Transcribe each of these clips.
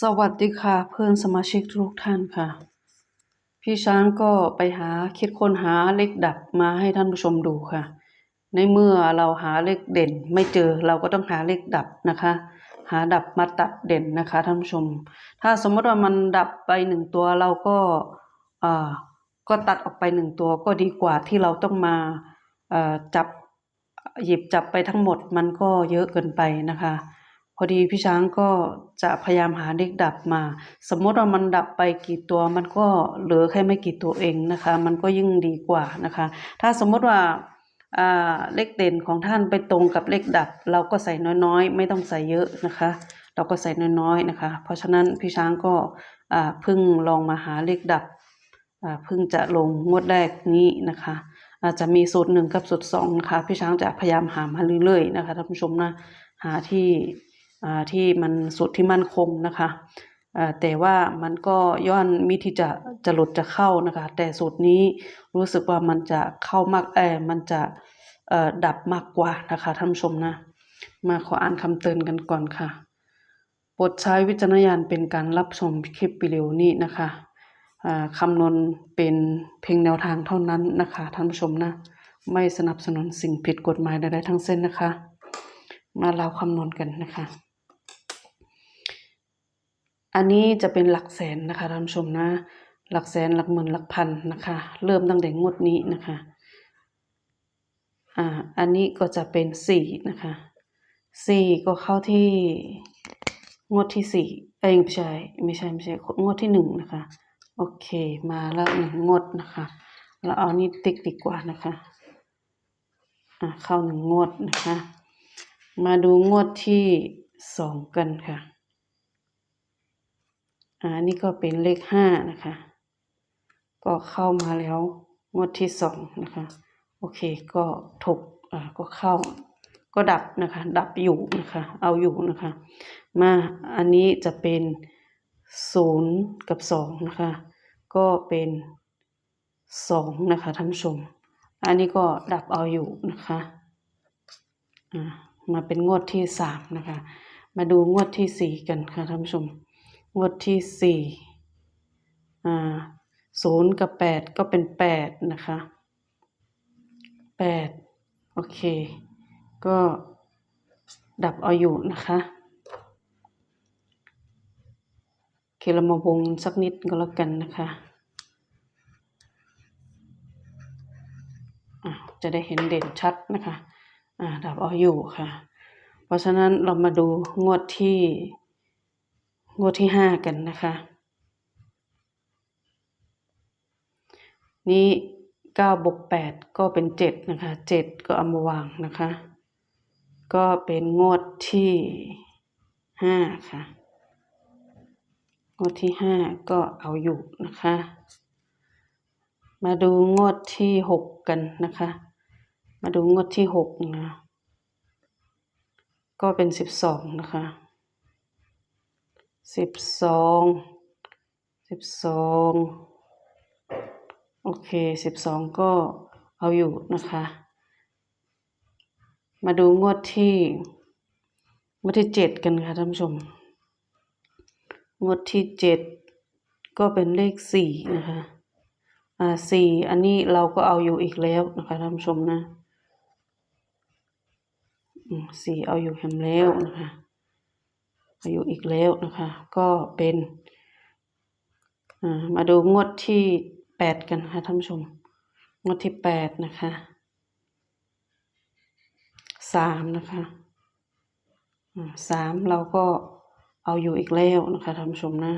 สวัสดีค่ะ เพื่อนสมาชิกทุกท่านค่ะ พี่ช้างก็ไปหาคิดค้นหาเลขดับมาให้ท่านผู้ชมดูค่ะ ในเมื่อเราหาเลขเด่นไม่เจอเราก็ต้องหาเลขดับนะคะ หาดับมาตัดเด่นนะคะท่านผู้ชม ถ้าสมมติว่ามันดับไปหนึ่งตัวเราก็อ่าก็ตัดออกไปหนึ่งตัวก็ดีกว่าที่เราต้องมาจับหยิบจับไปทั้งหมดมันก็เยอะเกินไปนะคะ พอดีพี่ช้างก็จะพยายามหาเลขดับมา สมมติว่ามันดับไปกี่ตัวมันก็เหลือแค่ไม่กี่ตัวเองนะคะ มันก็ยิ่งดีกว่านะคะ ถ้าสมมติว่าเลขเด่นของท่านไปตรงกับเลขดับ เราก็ใส่น้อยๆ ไม่ต้องใส่เยอะนะคะ เราก็ใส่น้อยๆนะคะ เพราะฉะนั้นพี่ช้างก็เพิ่งลองมาหาเลขดับเพิ่งจะลงงวดแรกนี้นะคะอาจจะมีสูตรหนึ่งกับสูตรสองนะคะพี่ช้างจะพยายามหามาเรื่อยๆนะคะท่านผู้ชมนะหาที่ ที่มันสูตรที่มั่นคงนะคะอ่าแต่ว่ามันก็ย้อนมีที่จะจะหลุดจะเข้านะคะ แต่สูตรนี้รู้สึกว่ามันจะเข้ามากเออมันจะอ่อดับมากกว่านะคะท่านชมนะ มาขออ่านคำเตือนกันก่อนค่ะโปรดใช้วิจารณญาณเป็นการรับชมคลิปวิดีโอนี้นะคะอ่าคำนวณเป็นเพียงแนวทางเท่านั้นนะคะท่านผู้ชมนะ ไม่สนับสนุนสิ่งผิดกฎหมายใดๆทั้งสิ้นนะคะ มาเราคำนวณกันนะคะ อันนี้จะเป็นหลักแสนนะคะท่านผู้ชมนะ หลักแสนหลักหมื่นหลักพันนะคะ เริ่มตั้งแต่งวดนี้นะคะอ่าอันนี้ก็จะเป็นสี่นะคะสี่ก็เข้าที่งวดที่สี่เอ้ยไม่ใช่ไม่ใช่ไม่ใช่งวดที่หนึ่งนะคะ โอเคมาแล้วหนึ่งงวดนะคะเราเอานี่ติ๊กดีกว่านะคะอ่าเข้าหนึ่งงวดนะคะ มาดูงวดที่สองกันค่ะ อ่านี่ก็เป็นเลขห้านะคะ ก็เข้ามาแล้วงวดที่สองนะคะ โอเคก็ถกอ่าก็เข้า ก็ดับนะคะ ดับอยู่นะคะ เอาอยู่นะคะ มาอันนี้จะเป็นศูนย์กับสองนะคะ ก็เป็นสองนะคะท่านผู้ชม อันนี้ก็ดับเอาอยู่นะคะอ่ามาเป็นงวดที่สามนะคะ มาดูงวดที่สี่กันค่ะท่านผู้ชม งวดที่สี่อ่าศูนย์กับแปดก็เป็นแปดนะคะแปดโอเค ก็ดับเอาอยู่นะคะเคเรามาวงสักนิดก็แล้วกันนะคะะจะได้เห็นเด่นชัดนะคะดับเอาอยู่ค่ะ เพราะฉะนั้นเรามาดูงวดที่ งวดที่ห้ากันนะคะ นี่เก้าบวกแปดก็เป็นเจ็ดนะคะเจ็ดก็เอามาวางนะคะ ก็เป็นงวดที่ห้าค่ะงวดที่ห้าก็เอาอยู่นะคะ มาดูงวดที่หกกันนะคะ มาดูงวดที่หกนะก็เป็นสิบสองนะคะ สิบสองสิบสองโอเคสิบสองก็เอาอยู่นะคะ มาดูงวดที่งวดที่เจ็ดกันค่ะท่านผู้ชม งวดที่เจ็ดก็เป็นเลขสี่นะคะ อ่าสี่อันนี้เราก็เอาอยู่อีกแล้วนะคะท่านผู้ชมนะสี่เอาอยู่แฮมแล้วนะคะ อาอยู่อีกแล้วนะคะ ก็เป็นมาดูงวดที่แปดกันค่ะท่านผู้ชม งวดที่แปดนะคะสามนะคะสามเราก็เอาอยู่อีกแล้วนะคะท่านผู้ชมนะ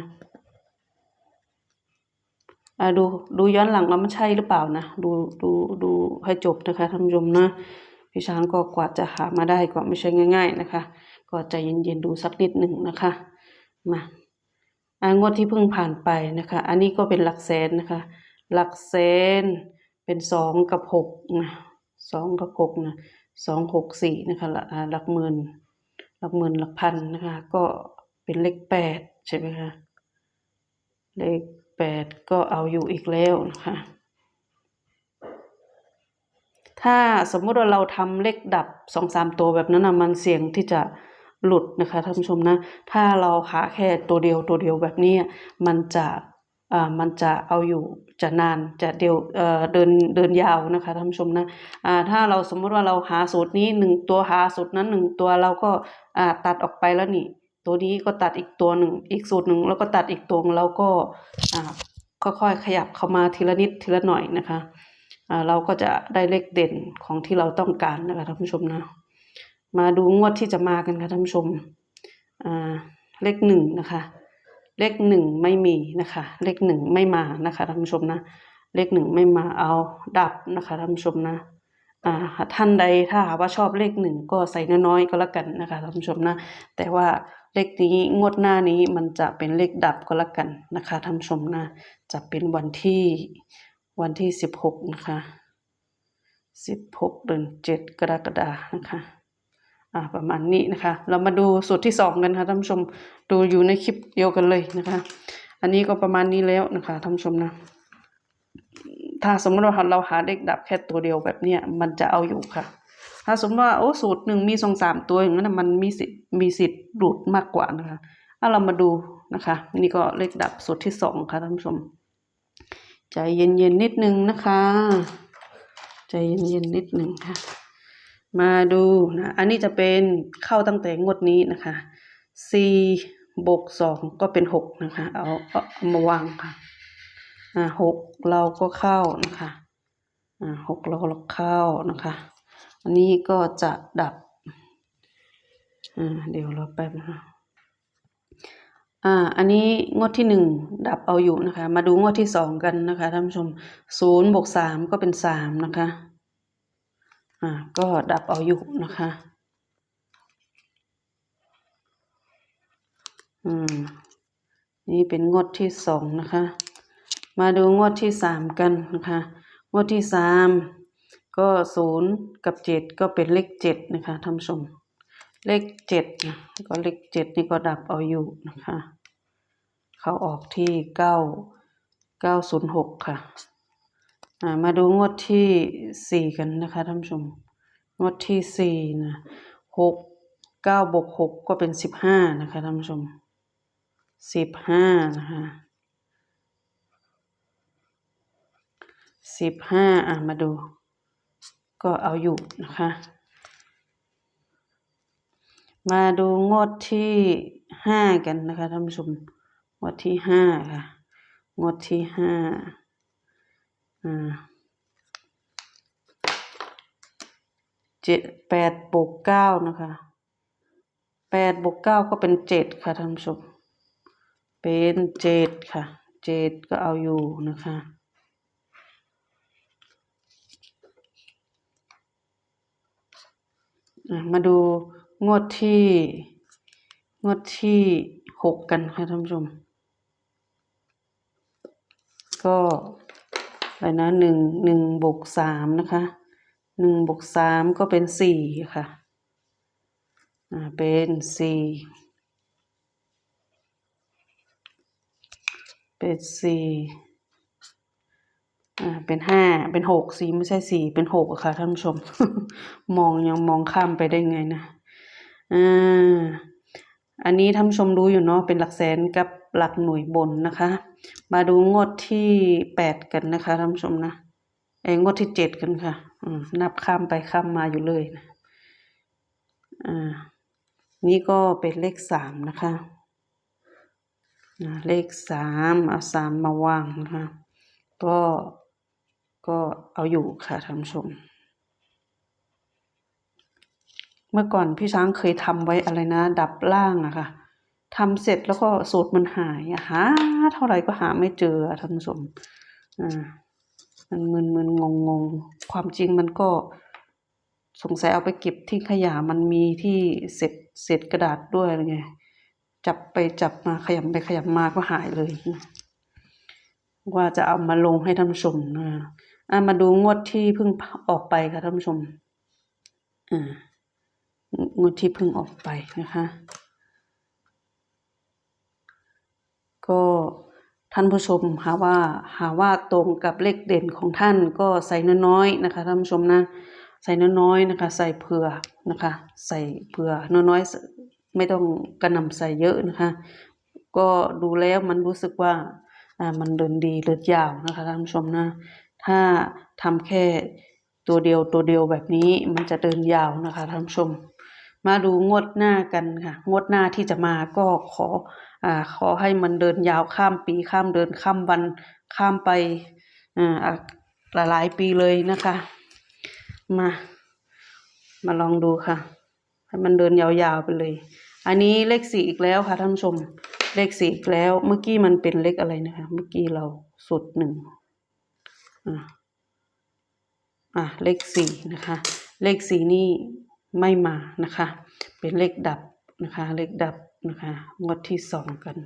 ดูดูย้อนหลังแล้วมันใช่หรือเปล่านะ ดูดูดูให้จบนะคะท่านผู้ชมนะพี่ช้างก็กว่าจะหามาได้ก็ไม่ใช่ง่าย ๆนะคะ ก็ใจเย็นๆดูสักนิดหนึ่งนะคะมาอางวดที่เพิ่งผ่านไปนะคะ อันนี้ก็เป็นหลักแสนนะคะ หลักแสนเป็นสองกับหกนะสองกับหกนะสองหกสี่นะคะหลักหลักหมื่นหลักหมื่นหลักพันนะคะ ก็เป็นเลขแปดใช่ไหมคะเลขแปดก็เอาอยู่อีกแล้วนะคะ ถ้าสมมุติว่าเราทำเลขดับสองสามตัวแบบนั้นนะมันเสี่ยงที่จะ หลุดนะคะท่านผู้ชมนะ ถ้าเราหาแค่ตัวเดียวตัวเดียวแบบนี้มันจะมันจะเอาอยู่จะนานจะเดียวเ,เดินเดินยาวนะคะท่านผู้ชมนะถ้าเราสมมติว่าเราหาสูตรนี้หนึ่งตัวหาสูตรนั้นหนึ่งตัวเราก็ตัดออกไปแล้วนี่ ตัวนี้ก็ตัดอีกตัวหนึ่งอีกสูตรหนึ่งแล้วก็ตัดอีกตัวแล้วก็ค่อยๆขยับเข้ามาทีละนิดทีละหน่อยนะคะเราก็จะได้เลขเด่นของที่เราต้องการนะคะท่านผู้ชมนะ มาดูงวดที่จะมากันค่ะท่านผู้ชมเลขหนึ่งนะคะ เลขหนึ่งไม่มีนะคะ เลขหนึ่งไม่มานะคะท่านผู้ชมนะ เลขหนึ่งไม่มาเอาดับนะคะท่านผู้ชมนะท่านใดถ้าหากว่าชอบเลขหนึ่งก็ใส่น้อยๆก็แล้วกันนะคะท่านผู้ชมนะ แต่ว่าเลขนี้งวดหน้านี้มันจะเป็นเลขดับก็แล้วกันนะคะท่านผู้ชมนะ จะเป็นวันที่วันที่สิบหกนะคะสิบหกเดือนเจ็ดกรกฎานะคะ อ่าประมาณนี้นะคะ เรามาดูสูตรที่สองกันค่ะท่านผู้ชมดูอยู่ในคลิปเดียวกันเลยนะคะ อันนี้ก็ประมาณนี้แล้วนะคะท่านผู้ชมนะ ถ้าสมมติว่าเราหาเลขดับแค่ตัวเดียวแบบเนี้ยมันจะเอาอยู่ค่ะ ถ้าสมมติว่าโอ้สูตรหนึ่งมีสองสามตัวอย่างนั้นนะมันมีสิทธิ์มีสิทธิ์หลุดมากกว่านะคะถ้าเรามาดูนะคะ นี่ก็เลขดับสูตรที่สองค่ะท่านผู้ชมใจเย็นๆนิดนึงนะคะ ใจเย็นๆนิดนึงค่ะ มาดูนะอันนี้จะเป็นเข้าตั้งแต่งวดนี้นะคะสี่บวกสองก็เป็นหกนะคะเอาเอามาวางค่ะอ่าหกเราก็เข้านะคะอ่าหกเราก็เข้านะคะ อันนี้ก็จะดับอ่าเดี๋ยวเราแป๊บนะคะอ่าอันนี้งวดที่หนึ่งดับเอาอยู่นะคะ มาดูงวดที่สองกันนะคะท่านผู้ชมศูนย์บวกสามก็เป็นสามนะคะ อ่าก็ดับเอาอยู่นะคะ อืม นี่เป็นงวดที่สองนะคะ มาดูงวดที่สามกันนะคะ งวดที่สามก็ศูนย์กับเจ็ดก็เป็นเลขเจ็ดนะคะท่านผู้ชม เลขเจ็ดนะก็เลขเจ็ดนี่ก็ดับเอาอยู่นะคะ เขาออกที่เก้าเก้าศูนย์หกค่ะ มาดูงวดที่สี่กันนะคะท่านผู้ชม งวดที่สี่นะหกเก้าบวกหกก็เป็นสิบห้านะคะท่านผู้ชมสิบห้านะคะสิบห้าอะมาดู ก็เอาอยู่นะคะ มาดูงวดที่ห้ากันนะคะท่านผู้ชม งวดที่ห้าค่ะ งวดที่ห้าอ่า เจ็ดแปดบวกเก้านะคะแปดบวกเก้าก็เป็นเจ็ดค่ะท่านผู้ชมเป็นเจ็ดค่ะเจ็ดก็เอาอยู่นะคะอะมาดูงวดที่งวดที่หกกันค่ะท่านผู้ชม ก็ อะไรนะหนึ่งหนึ่งบวกสามนะคะหนึ่งบวกสามก็เป็นสี่ค่ะอ่าเป็นสี่เป็นสี่อ่าเป็นห้าเป็นหกสี่ไม่ใช่สี่เป็นหกอะค่ะท่านผู้ชม มองยังมองข้ามไปได้ไงนะอ่าอันนี้ท่านผู้ชมรู้อยู่เนาะเป็นหลักแสนกับหลักหน่วยบนนะคะ มาดูงวดที่แปดกันนะคะท่านผู้ชมนะเอ้งวดที่เจ็ดกันค่ะอืมนับข้ามไปข้ามมาอยู่เลยนะอ่านี่ก็เป็นเลขสามนะคะอ่าเลขสามเอาสามมาวางนะคะก็ก็เอาอยู่ค่ะท่านผู้ชม เมื่อก่อนพี่ช้างเคยทำไว้อะไรนะ ดับล่างอะค่ะ ทำเสร็จแล้วก็สูตรมันหายหาเท่าไหร่ก็หาไม่เจอท่านผู้ชมอ่ามันมึนมึนงงงงความจริงมันก็สงสัยเอาไปเก็บที่ขยะมันมีที่เศษเศษกระดาษด้วยอะไรไงจับไปจับมาขยำไปขยำมาก็หายเลยนะว่าจะเอามาลงให้ท่านผู้ชมนะอะมาดูงวดที่เพิ่งออกไปค่ะท่านผู้ชมอ่างวดที่เพิ่งออกไปนะคะ ก็ท่านผู้ชมหาว่าหาว่าตรงกับเลขเด่นของท่านก็ใส่น้อยๆนะคะท่านผู้ชมนะใส่น้อยๆนะคะ ใส่เผื่อนะคะ ใส่เผื่อน้อยๆไม่ต้องกระนำใส่เยอะนะคะ ก็ดูแล้วมันรู้สึกว่าอ่ามันเดินดีเดินยาวนะคะท่านผู้ชมนะ ถ้าทำแค่ตัวเดียวตัวเดียวแบบนี้มันจะเดินยาวนะคะท่านผู้ชม มาดูงวดหน้ากันค่ะ งวดหน้าที่จะมาก็ขออ่าขอให้มันเดินยาวข้ามปีข้ามเดือนข้ามวันข้ามไปอ่าอะหลายปีเลยนะคะ มา มาลองดูค่ะ ให้มันเดินยาวๆไปเลย อันนี้เลขสี่อีกแล้วค่ะท่านผู้ชม เลขสี่อีกแล้ว เมื่อกี้มันเป็นเลขอะไรนะคะ เมื่อกี้เราสุดหนึ่งอ่าอะเลขสี่นะคะ เลขสี่นี่ ไม่มานะคะ เป็นเลขดับนะคะ เลขดับนะคะงวดที่สองกัน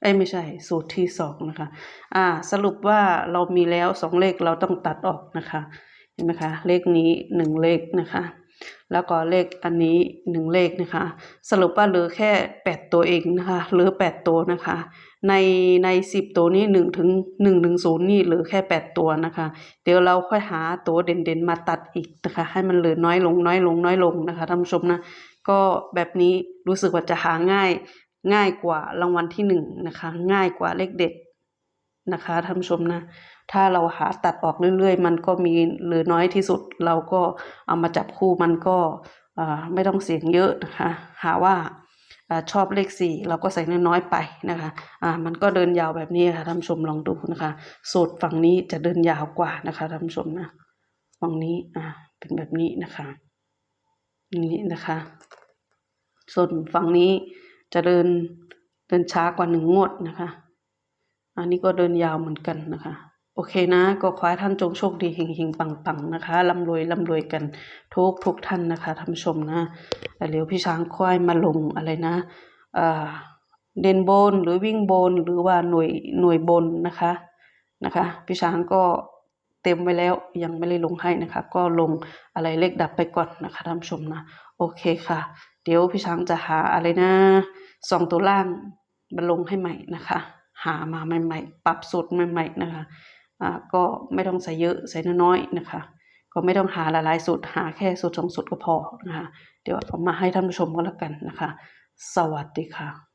เอ้ยไม่ใช่ สูตรที่สองนะคะ อ่า สรุปว่าเรามีแล้วสองเลขเราต้องตัดออกนะคะ เห็นไหมคะ เลขนี้หนึ่งเลขนะคะ แล้วก็เลขอันนี้หนึ่งเลขนะคะ สรุปว่าเหลือแค่แปดตัวเองนะคะเหลือแปดตัวนะคะ ในในสิบตัวนี้หนึ่งถึงหนึ่งถึงศูนย์นี่เหลือแค่แปดตัวนะคะ เดี๋ยวเราค่อยหาตัวเด่นๆมาตัดอีกนะคะ ให้มันเหลือน้อยลงน้อยลงน้อยลงนะคะท่านผู้ชมนะก็แบบนี้รู้สึกว่าจะหาง่ายง่ายกว่ารางวัลที่หนึ่งนะคะง่ายกว่าเลขเด็ดนะคะท่านผู้ชมนะ ถ้าเราหาตัดออกเรื่อยๆ มันก็มีหลือน้อยที่สุด เราก็เอามาจับคู่มันก็ไม่ต้องเสียงเยอะนะคะ หาว่าอชอบเลขสี่เราก็ใส่น้อยๆไปนะคะอ่ามันก็เดินยาวแบบนี้ค่ะท่านผู้ชมลองดูนะคะสูตรฝั่งนี้จะเดินยาวกว่านะคะท่านผู้ชมนะฝั่งนี้อ่าเป็นแบบนี้นะคะนี่นะคะ ส่วนฝั่งนี้จะเดินเดินช้ากว่าหนึ่งงวดนะคะ อันนี้ก็เดินยาวเหมือนกันนะคะ โอเคนะ ก็ขอให้ท่านจงโชคดีเฮงๆ ปังๆ นะคะร่ำรวยร่ำรวยกันทุกทุกท่านนะคะท่านผู้ชมนะแต่เดี๋ยวพี่ช้างค่อยมาลงอะไรนะเอ่อเด่นบนหรือวิ่งบนหรือว่าหน่วยหน่วยบนนะคะนะคะ พี่ช้างก็เต็มไว้แล้วยังไม่ได้ลงให้นะคะ ก็ลงอะไรเลขดับไปก่อนนะคะท่านผู้ชมนะ โอเคค่ะ เดี๋ยวพี่ช้างจะหาอะไรนะสองตัวล่างมาลงให้ใหม่นะคะ หามาใหม่ ๆ ปรับสูตรใหม่ ๆ นะคะ ก็ไม่ต้องใส่เยอะใส่น้อยๆนะคะ ก็ไม่ต้องหาหลายๆสูตรหาแค่สูตรสองสูตรก็พอนะคะ เดี๋ยวผมมาให้ท่านผู้ชมก็แล้วกันนะคะ สวัสดีค่ะ